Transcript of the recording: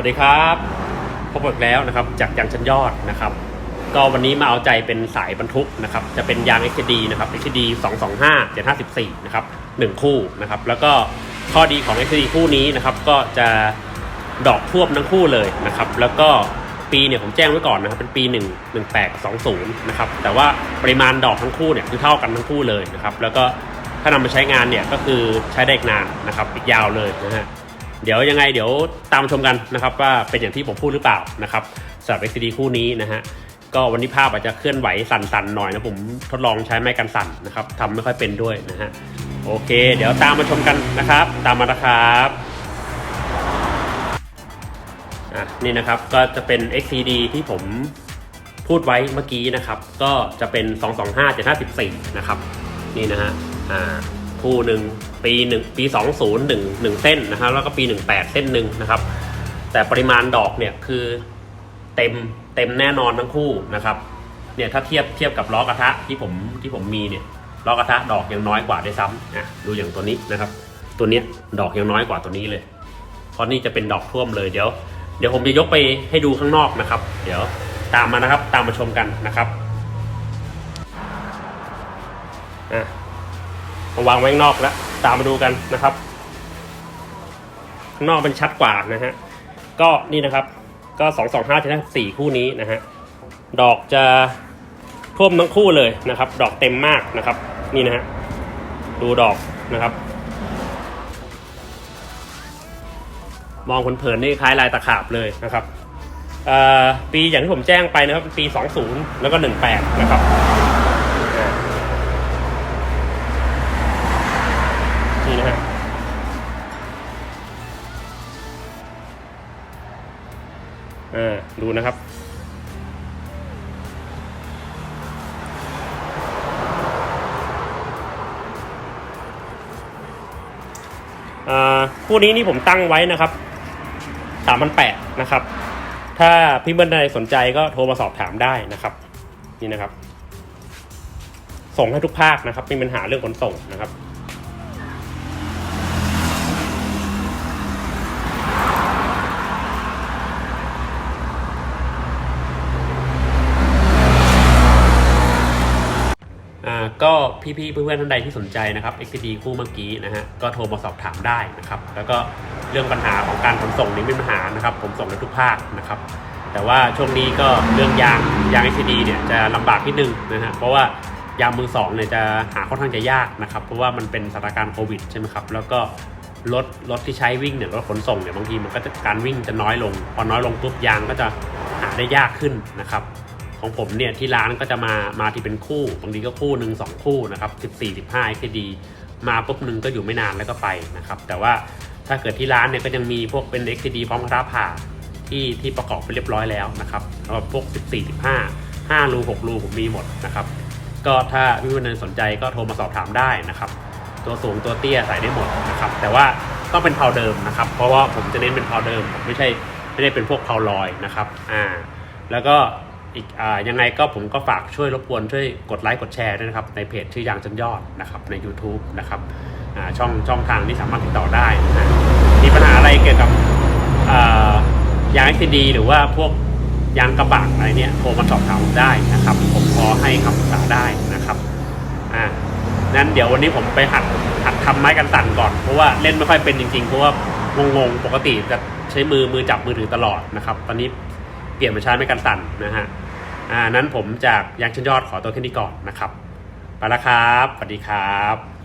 วัสดีครับพบกันแล้วนะครับจากยางชั้นยอดนะครับ ก็วันนี้มาเอาใจเป็นสายบรรทุกนะครับ จะเป็นยาง XD นะครับ XD 225 754นะครับ1คู่นะครับ แล้วก็ข้อดีของ XD คู่นี้นะครับ ก็จะดอกท่วมทั้งคู่เลยนะครับ แล้วก็ปีเนี่ยผมแจ้งไว้ก่อนนะครับ เป็นปี 1 1820นะครับ แต่ว่าปริมาณดอกทั้งคู่เนี่ยคือเท่ากันทั้งคู่เลยนะครับ แล้วก็ถ้านำมาใช้งานเนี่ยก็คือใช้ได้อีกนานนะครับอีกยาวเลยนะฮะ เดี๋ยวยังไงเดี๋ยวตามชมกันนะครับว่าเป็นอย่างที่ผมพูดหรือเปล่านะครับสำหรับ XCD คู่นี้นะฮะก็วันนี้ภาพอาจจะเคลื่อนไหวสั่นๆหน่อยนะผมทดลองใช้ไม้กันสั่นนะครับทำไม่ค่อยเป็นด้วยนะฮะโอเค เดี๋ยวตามมาชมกันนะครับ ตามมานะครับอะนี่นะครับก็จะเป็น XCD ที่ผมพูดไว้เมื่อกี้นะครับ ก็จะเป็น 225 754 นะครับ นี่นะฮะอ่า คู่หนึ่งปีหนึ่งปีสองศูนย์หนึ่งหนึ่งเส้นนะครับแล้วก็ปีหนึ่งแปดเส้นหนึ่งนะครับ แต่ปริมาณดอกเนี่ยคือเต็มเต็มแน่นอนทั้งคู่นะครับเนี่ยถ้าเทียบเทียบกับล้อกระทะที่ผมที่ผมมีเนี่ยล้อกระทะดอกยังน้อยกว่าได้วยซ้ำอะดูอย่างตัวนี้นะครับ ตัวเนี้ยดอกยังน้อยกว่าตัวนี้เลย เพราะนี่จะเป็นดอกท่วมเลยเดี๋ยว เดี๋ยวผมจะยกไปให้ดูข้างนอกนะครับ เดี๋ยวตามมานะครับตามมาชมกันนะครับอะ มาวางไว้ข้างนอกแล้ว ตามมาดูกันนะครับข้างนอกเป็นชัดกว่านะฮะ ก็นี่นะครับ ก็สองสองห้าถึงสี่คู่นี้นะฮะ ดอกจะท่วมทั้งคู่เลยนะครับ ดอกเต็มมากนะครับ นี่นะฮะ ดูดอกนะครับ มองเผินๆนี่คล้ายลายตะขาบเลยนะครับปีอย่างที่ผมแจ้งไปนะครับ ปี 20 แล้วก็ 18 นะครับ อ่าดูนะครับ อ่าคู่นี้นี่ผมตั้งไว้นะครับสามพันแปดนะครับ ถ้าพี่เบิ้ลใดสนใจก็โทรมาสอบถามได้นะครับ นี่นะครับ ส่งให้ทุกภาคนะครับไม่มีปัญหาเรื่องขนส่งนะครับ ก็พี่ๆเพื่อนๆท่านใดที่สนใจนะครับ XCD คู่เมื่อกี้นะฮะก็โทรมาสอบถามได้นะครับ แล้วก็เรื่องปัญหาของการขนส่งนี่ไม่มีปัญหานะครับผมส่งในทุกภาคนะครับ แต่ว่าช่วงนี้ก็เรื่องยางยาง XCD เนี่ยจะลำบากนิดนึงนะฮะเพราะว่ายางมือสองเนี่ยจะหาค่อนข้างจะยากนะครับเพราะว่ามันเป็นสถานการณ์โควิดใช่ไหมครับแล้วก็รถรถที่ใช้วิ่งเนี่ยรถขนส่งเนี่ยบางทีมันก็จะการวิ่งจะน้อยลง พอน้อยลงปุ๊บยางก็จะหาได้ยากขึ้นนะครับ ของผมเนี่ยที่ร้านก็จะมามาที่เป็นคู่บางทีก็คู่หนึ่งสองคู่นะครับสิบสี่สิบห้าก็ดีมาปุ๊บหนึ่งก็อยู่ไม่นานแล้วก็ไปนะครับ แต่ว่าถ้าเกิดที่ร้านเนี่ยก็ยังมีพวกเป็น XCD พร้อมกระทะผ่าที่ที่ประกอบไปเรียบร้อยแล้วนะครับสำหรับพวก 14 15 5รู6รูผมมีหมดนะครับ ก็ถ้าพี่วันนสนใจก็โทรมาสอบถามได้นะครับ ตัวสูงตัวเตี้ยใส่ได้หมดนะครับ แต่ว่าต้องเป็นเพาเดิมนะครับ เพราะว่าผมจะเน้นเป็นเพาเดิม ไม่ใช่ไม่ได้เป็นพวกเพาลอยนะครับ อ่า แล้วก็ อีกอยังไงก็ผมก็ฝากช่วยรบกวนช่วยกดไลค์กดแชร์ด้วยนะครับ ในเพจชื่อยางจนยอดนะครับใน YouTube นะครับช่องช่องทางที่สามารถติดต่อได้นะมีปัญหาอะไรเกี่ยวกับยาง XCD หรือว่าพวกยางกระบะอะไรเนี่ยโทรมาสอบถามผมได้นะครับ ผมพอให้คำปรึกษาได้นะครับอ่านั้นเดี๋ยววันนี้ผมไปหัดหัดทำไม้กันสั่นก่อนเพราะว่าเล่นไม่ค่อยเป็นจริงๆ เพราะว่างงๆปกติจะใช้มือมือจับมือถือตลอดนะครับ ตอนนี้เปลี่ยนมาใช้ไม้กันสั่นนะฮะ อ่านั้นผมจากยังชั้นยอดขอตัวแค่นี้ก่อนนะครับไปแล้วครับ สวัสดีครับ